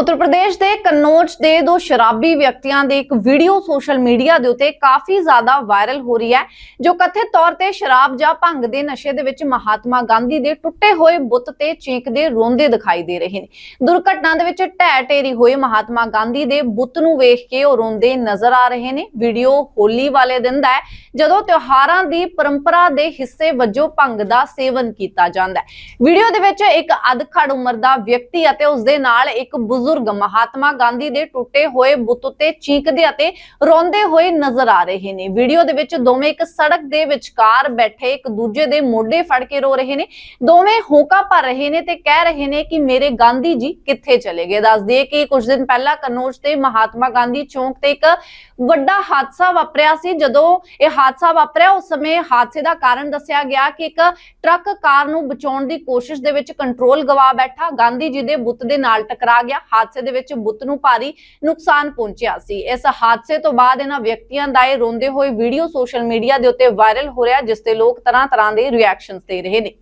ਉੱਤਰ ਪ੍ਰਦੇਸ਼ ਦੇ ਕਨੌਜ ਦੇ ਦੋ ਸ਼ਰਾਬੀ ਵਿਅਕਤੀਆਂ ਦੀ ਇੱਕ ਵੀਡੀਓ ਸੋਸ਼ਲ ਮੀਡੀਆ ਦੇ ਉੱਤੇ ਕਾਫੀ ਜ਼ਿਆਦਾ ਵਾਇਰਲ ਹੋ ਰਹੀ ਹੈ, ਜੋ ਕਥਿਤ ਤੌਰ ਤੇ ਸ਼ਰਾਬ ਜਾਂ ਭੰਗ ਦੇ ਨਸ਼ੇ ਦੇ ਵਿੱਚ ਮਹਾਤਮਾ ਗਾਂਧੀ ਦੇ ਟੁੱਟੇ ਹੋਏ ਬੁੱਤ ਤੇ ਚੀਕਦੇ ਰੋਂਦੇ ਦਿਖਾਈ ਦੇ ਰਹੇ ਨੇ। ਦੁਰਘਟਨਾ ਦੇ ਵਿੱਚ ਢਹਿ ਢੇਰੀ ਹੋਏ ਮਹਾਤਮਾ ਗਾਂਧੀ ਦੇ ਬੁੱਤ ਨੂੰ ਵੇਖ ਕੇ ਉਹ ਰੋਂਦੇ ਨਜ਼ਰ ਆ ਰਹੇ ਨੇ। ਵੀਡੀਓ ਹੋਲੀ ਵਾਲੇ ਦਿਨ ਦਾ ਹੈ, ਜਦੋਂ ਤਿਉਹਾਰਾਂ ਦੀ ਪਰੰਪਰਾ ਦੇ ਹਿੱਸੇ ਵਜੋਂ ਭੰਗ ਦਾ ਸੇਵਨ ਕੀਤਾ ਜਾਂਦਾ ਹੈ। ਵੀਡੀਓ ਦੇ ਵਿੱਚ ਇੱਕ ਅਧਖੜ ਉਮਰ ਦਾ ਵਿਅਕਤੀ ਅਤੇ ਉਸ ਦੇ ਨਾਲ ਇੱਕ ਬਜ਼ੁਰਗ ਮਹਾਤਮਾ ਗਾਂਧੀ ਦੇ ਟੁੱਟੇ ਹੋਏ ਬੁੱਤ ਉੱਤੇ ਚੀਕਦੇ ਅਤੇ ਰੋਂਦੇ ਹੋਏ ਨਜ਼ਰ ਆ ਰਹੇ ਨੇ। ਵੀਡੀਓ ਦੇ ਵਿੱਚ ਦੋਵੇਂ ਇੱਕ ਸੜਕ ਦੇ ਵਿਚਕਾਰ ਬੈਠੇ ਇੱਕ ਦੂਜੇ ਦੇ ਮੋਢੇ ਫੜ ਕੇ ਰੋ ਰਹੇ ਨੇ। ਦੋਵੇਂ ਹੋਕਾ ਭਰ ਰਹੇ ਨੇ ਤੇ ਕਹਿ ਰਹੇ ਨੇ ਕਿ ਮੇਰੇ ਗਾਂਧੀ ਜੀ ਕਿੱਥੇ ਚਲੇ ਗਏ? ਦੱਸ ਦਈਏ ਕਿ ਕੁਝ ਦਿਨ ਪਹਿਲਾਂ ਕਨੌਜ ਤੇ ਮਹਾਤਮਾ ਗਾਂਧੀ ਚੌਂਕ ਤੇ ਇੱਕ ਵੱਡਾ ਹਾਦਸਾ ਵਾਪਰਿਆ ਸੀ। ਜਦੋਂ ਇਹ ਹਾਦਸਾ ਵਾਪਰਿਆ, ਉਸ ਸਮੇਂ ਹਾਦਸੇ ਦਾ ਕਾਰਨ ਦੱਸਿਆ ਗਿਆ ਕਿ ਇੱਕ ਟਰੱਕ ਕਾਰ ਨੂੰ ਬਚਾਉਣ ਦੀ ਕੋਸ਼ਿਸ਼ ਦੇ ਵਿੱਚ ਕੰਟਰੋਲ ਗਵਾ ਬੈਠਾ। ਗਾਂਧੀ ਜੀ ਦੇ ਬੁੱਤ ਦੇ ਨਾਲ ਟਕਰਾ ਗਿਆ। ਹਾਦਸੇ ਦੇ ਵਿੱਚ ਬੁੱਤ ਨੂੰ ਭਾਰੀ ਨੁਕਸਾਨ ਪਹੁੰਚਿਆ ਸੀ। ਇਸ ਹਾਦਸੇ ਤੋਂ ਬਾਅਦ ਇਹਨਾਂ ਵਿਅਕਤੀਆਂ ਦਾ ਇਹ ਰੋਂਦੇ ਹੋਏ ਵੀਡੀਓ ਸੋਸ਼ਲ ਮੀਡੀਆ ਦੇ ਉੱਤੇ ਵਾਇਰਲ ਹੋ ਰਿਹਾ, ਜਿਸ ਤੇ ਲੋਕ ਤਰ੍ਹਾਂ ਤਰ੍ਹਾਂ ਦੇ ਰਿਐਕਸ਼ਨਸ ਦੇ ਰਹੇ ਨੇ।